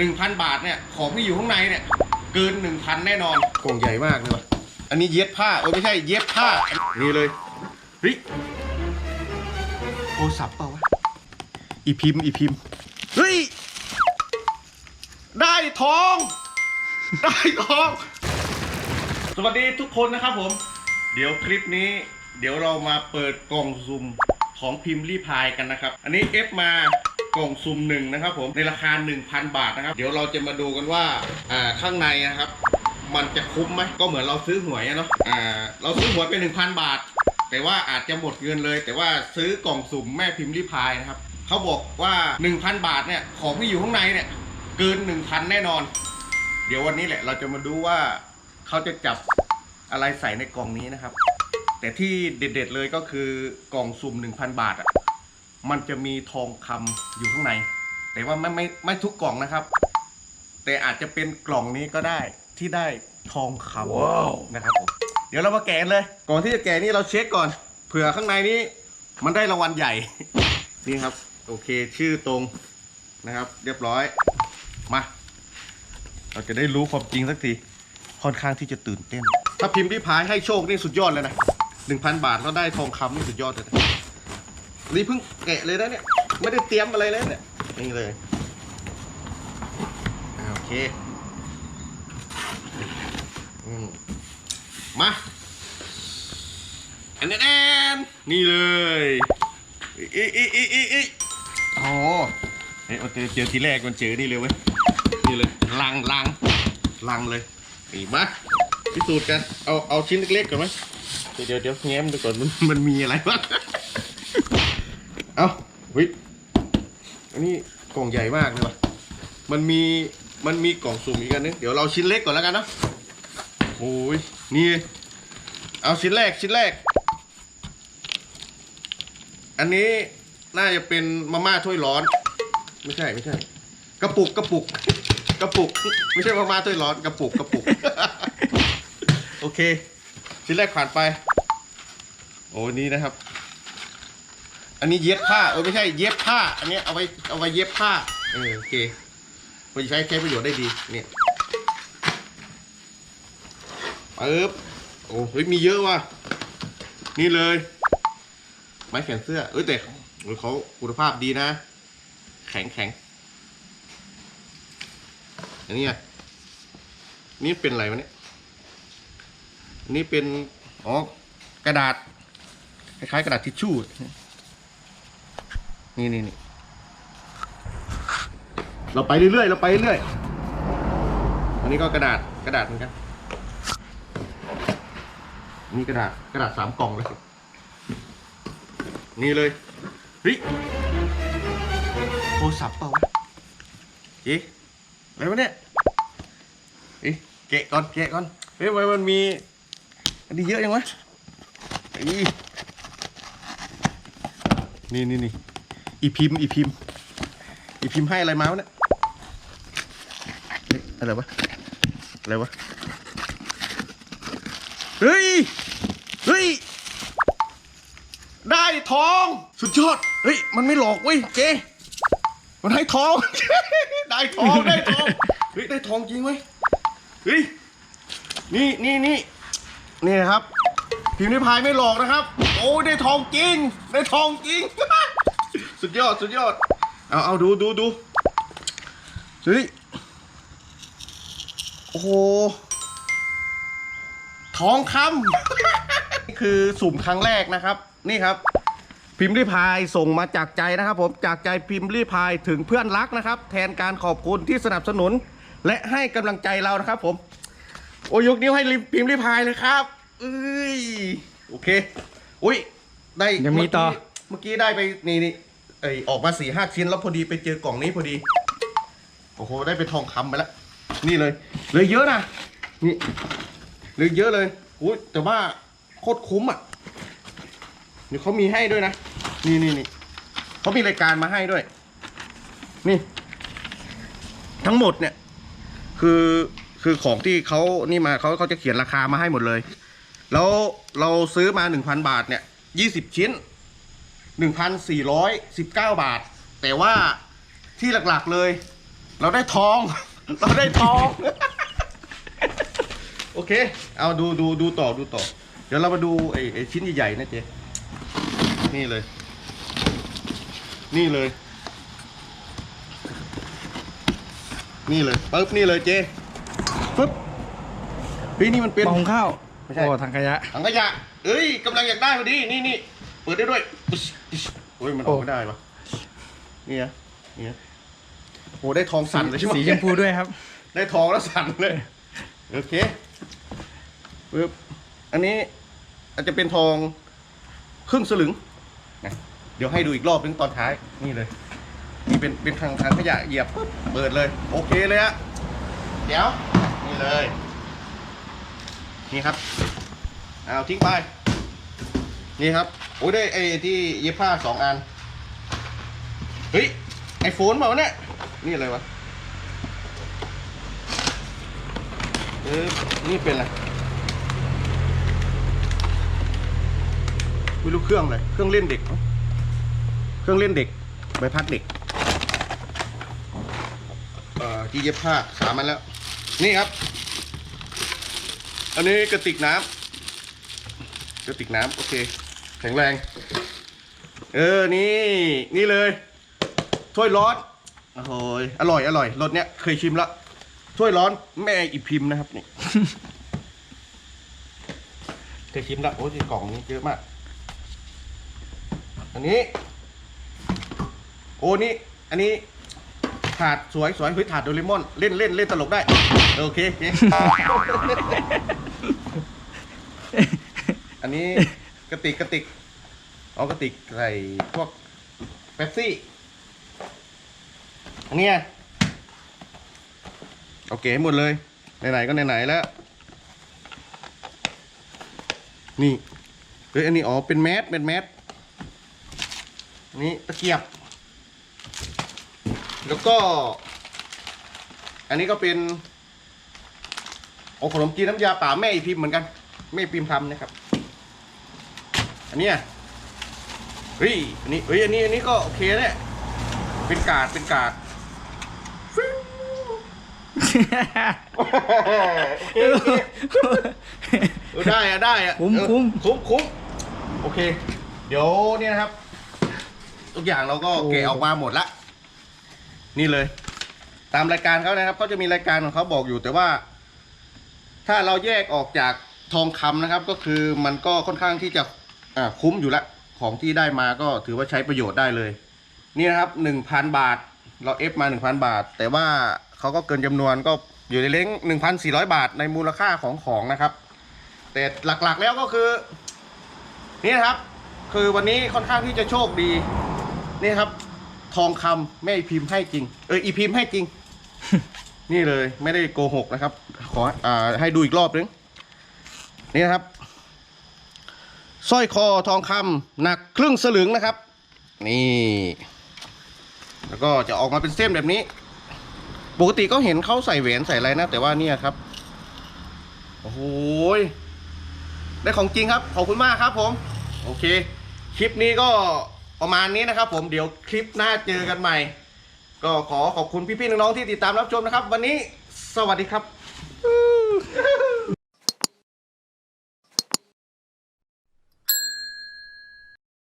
หนึ่งพันบาทเนี่ยของที่อยู่ข้างในเนี่ยเกินหนึ่งพันแน่นอนกล่องใหญ่มากเลยวะอันนี้เย็บผ้าเออไม่ใช่เย็บผ้านี่เลยเฮ้ยโทรศัพท์เปล่าวะอีพิมพ์อีพิมพ์เฮ้ยได้ทอง ได้ทอง สวัสดีทุกคนนะครับผม เดี๋ยวคลิปนี้ เดี๋ยวเรามาเปิดกล่องซุ่มของพิมพ์รีพายกันนะครับ อันนี้เอฟมา กล่องซุ่มหนึ่งนะครับผมในราคา 1,000 บาทนะครับ เดี๋ยวเราจะมาดูกันว่าอ่าข้างในนะครับ มันจะคุ้มไหมก็เหมือนเราซื้อหวยอะเนาะอ่าเราซื้อหวยเป็น1,000 บาท แต่ว่าอาจจะหมดเงินเลย แต่ว่าซื้อกล่องสุ่มแม่พิมพ์รีพายนะครับเขาบอกว่า 1,000 บาทเนี่ยของที่อยู่ข้างในเนี่ยเกิน 1,000 แน่นอน เดี๋ยววันนี้แหละเราจะมาดูว่าเขาจะจับอะไรใส่ในกล่องนี้นะครับ แต่ที่เด็ดๆเลยก็คือกล่องสุ่ม 1,000 บาทอะ มันจะมีทองคำอยู่ข้างใน แต่ว่าไม่ไม่ไม่ทุกกล่องนะครับ แต่อาจจะเป็นกล่องนี้ก็ได้ที่ได้ทองคำนะครับผมเดี๋ยวเรามาแกะเลย ก่อนที่จะแกะนี่เราเช็คก่อนเผื่อข้างในนี้ มันได้รางวัลใหญ่ นี่ครับ โอเคชื่อตรงนะครับ เรียบร้อยมาเราจะได้รู้ความจริงสักทีค่อนข้างที่จะตื่นเต้น ถ้าพิมพ์ที่พายให้โชคนี่สุดยอดเลยนะหนึ่งพันบาทแล้วได้ทองคำนี่สุดยอดเลยนะ นี่เพิ่งแกะเลยนะเนี่ย ไม่ได้เตรียมอะไรเลยเนี่ย นี่เลย โอเคมมาอันนี้นนี่เลยอีอีอีอีอีโอ้เฮ้ยเอาเจอเจอทีแรกมันเจอนี่เลยเว้ย นี่เลยลังลังลังเลยนี่มาพิสูจน์กัน เอาเอาชิ้นเล็กๆก่อนไหมเดี๋ยวเดี๋ยวแง้มดูก่อนมันมันมีอะไรบ้าง เอาวิอันนี้กล่องใหญ่มากเลยวะมันมีมันมีกล่องสุ่มอีกอันนึงเดี๋ยวเราชิ้นเล็กก่อนแล้วกันเนาะโอ้ยนี่เอาชิ้นแรกชิ้นแรก อันนี้น่าจะเป็นมาม่าถ้วยร้อน ไม่ใช่ไม่ใช่ กระปุกกระปุก กระปุก ไม่ใช่มาม่าถ้วยร้อนกระปุกกระปุก โอเค ชิ้นแรกผ่านไป โอ้นี่นะครับ อันนี้เย็บผ้าเออไม่ใช่เย็บผ้า อันนี้เอาไว้เอาไว้เย็บผ้าเออโอเคมันใช้ใช้ประโยชน์ได้ดีเนี่ยปึ๊บโอ้เฮ้ยมีเยอะว่ะนี่เลย ไม้แขวนเสื้อ เอ้ยแต่เขาคุณภาพดีนะ แข็งแข็งอันนี้นี่เป็นอะไรวะเนี่ยนี่เป็นอ๋อกระดาษคล้ายๆกระดาษทิชชู่ นี่นี่นี่เราไปเรื่อยๆเราไปเรื่อยๆอันนี้ก็กระดาษกระดาษเหมือนกันนี่กระดาษกระดาษสามกล่องเลยนี่เลยเฮ้ยโทรศัพท์เปล่าวะเอ๊ะอะไรวะเนี่ยเอ๊ะแกะก่อนแกะก่อนเฮ้ยทำไมมันมีอันนี้เยอะยังวะอีนี่นี่นี่ อีพิมพ์อีพิมพ์อีพิมพ์ให้อะไรมาวะเนี่ยอะไรวะ อะไรวะ เฮ้ย เฮ้ย ได้ทอง สุดยอด เฮ้ย มันไม่หลอกเว้ยเจมันให้ทอง ได้ทอง ได้ทอง เฮ้ย ได้ทองจริงเว้ย เฮ้ย นี่นี่นี่นี่นะครับ พิมพ์นิพายไม่หลอกนะครับ โอ้ยได้ทองจริง ได้ทองจริง สุดยอดสุดยอด เอาเอาดูดูดูเฮ้ยโอ้โหทองคำนี่คือสุ่มครั้งแรกนะครับ นี่ครับ พิมพ์รีพายส่งมาจากใจนะครับ ผมจากใจพิมพ์รีพายถึงเพื่อนรักนะครับ แทนการขอบคุณที่สนับสนุน และให้กำลังใจเรานะครับ ผม โอ้ยยกนิ้วให้พิมพ์รีพายเลยครับเอ้ยโอเค อุ้ยได้ยังมีต่อ เมื่อกี้ได้ไปนี่นี่ เอยออกมาสี่ห้าชิ้นแล้วพอดีไปเจอกล่องนี้พอดีโอ้โหได้ไปทองคำไปแล้วนี่เลยเหลยเยอะนะนี่เหลยเยอะเลยอุ้ยแต่ว่าโคตรคุ้มอะเดี๋ยวเขามีให้ด้วยนะนี่นี่นี่เขามีรายการมาให้ด้วย นี่ ทั้งหมดเนี่ย คือคือของที่เขานี่มาเขาเขาจะเขียนราคามาให้หมดเลย แล้วเราซื้อมาหนึ่งพันบาทเนี่ยยี่สิบชิ้น หนึ่งพันสี่ร้อยสิบเก้าบาท แต่ว่าที่หลักๆเลย เราได้ทอง เราได้ทอง โอเค เอาดูดูดูต่อดูต่อ เดี๋ยวเรามาดูไอ้ไอ้ชิ้นใหญ่ๆนะเจ๊นี่เลย นี่เลย นี่เลยปึ๊บนี่เลยเจ๊ปึ๊บเฮ้ยนี่มันเป็นหม้อหุงข้าวไม่ใช่ โอ้ถังขยะถังขยะเอ้ยกำลังอยากได้พอดี นี่นี่ เปิดได้ด้วยปึ๊ชปึ๊ชโอ้ยมันออกไม่ได้ปะนี่นะนี่นะโอ้ได้ทองสั่นเลยใช่ไหมสีชมพูด้วยครับ ได้ทองแล้วสั่นเลย โอเคปึ๊บอันนี้อาจจะเป็นทองครึ่งสลึงนะเดี๋ยวให้ดูอีกรอบนึงตอนท้ายนี่เลยนี่เป็นเป็นทางทางขยะเหยียบปุ๊บเปิดเลย โอเคเลยอะเดี๋ยวนี่เลย นี่ครับเอาทิ้งไป นี่ครับ โอ้ยได้ไอ้ที่เย็บผ้าสองอัน เฮ้ย ไอโฟนเปล่าวะเนี่ย นี่อะไรวะ เออนี่เป็นอะไรไม่รู้เครื่องเลย เครื่องเล่นเด็ก เครื่องเล่นเด็ก ใบพัดเด็ก เอ่อที่เย็บผ้าสามอันแล้ว นี่ครับ อันนี้กระติกน้ำกระติกน้ำโอเค ข็งแรง เออ นี่ นี่เลย ถ้วยร้อน โอ้โหยอร่อย อร่อย รสเนี้ยเคยชิมแล้วถ้วยร้อนแม่อีพิมพ์นะครับนี่ เคยชิมแล้วโอ้ยกล่องนี้เยอะมาก อันนี้ โอ้นี่ อันนี้ ถาดสวยสวยเฮ้ยถาดโดเรมอน เล่นเล่นเล่นตลกได้ โอเคโอเคอันนี้ ระติกกระติกเอากระติกใส่พวกเป๊ปซี่อันเนี้ยโอเคหมดเลย ไหนๆก็ไหนๆแล้ว นี่ เฮ้ย อันนี้อ๋อ เป็นแมสเป็นแมสนนี้ตะเกียบ แล้วก็ อันนี้ก็เป็นอขนมจีนน้ำยาป่าแม่อีพิมพ์เหมือนกัน แม่อีพิมพ์ทำนะครับ อันเนี้ยเฮ้ยอันนี้เฮ้ยอันนี้อันนี้ก็โอเคเนี่ยเป็นการ์ดเป็นการ์ดฟิวโอเคโอเคเออได้อะได้อะคุ้มเออคุ้ม คุ้มคุ้มโอเค เดี๋ยวเนี่ยนะครับ ทุกอย่างเราก็โอ้เกะออกมาหมดละ นี่เลย ตามรายการเขานะครับเขาจะมีรายการของเขาบอกอยู่แต่ว่า ถ้าเราแยกออกจากทองคำนะครับ ก็คือมันก็ค่อนข้างที่จะ อ่าคุ้มอยู่ละของที่ได้มาก็ถือว่าใช้ประโยชน์ได้เลย นี่นะครับหนึ่งพันบาท เราเอฟมาหนึ่งพันบาท แต่ว่าเขาก็เกินจำนวนก็อยู่ในเล้งหนึ่งพันสี่ร้อยบาทในมูลค่าของของนะครับ แต่หลักๆแล้วก็คือ นี่นะครับ คือวันนี้ค่อนข้างที่จะโชคดี นี่ครับ ทองคำแม่อีพิมพ์ให้จริง เอออีพิมพ์ให้จริง นี่เลยไม่ได้โกหกนะครับ ขออ่าให้ดูอีกรอบนึงนี่นะครับ สร้อยคอทองคำหนักครึ่งสลึงนะครับ นี่ แล้วก็จะออกมาเป็นเส้นแบบนี้ ปกติก็เห็นเขาใส่แหวนใส่อะไรนะ แต่ว่าเนี่ยครับ โอ้โหได้ของจริงครับ ขอบคุณมากครับผม โอเค คลิปนี้ก็ประมาณนี้นะครับ ผมเดี๋ยวคลิปหน้าเจอกันใหม่ ก็ขอขอบคุณพี่ๆน้องๆที่ติดตามรับชมนะครับ วันนี้สวัสดีครับ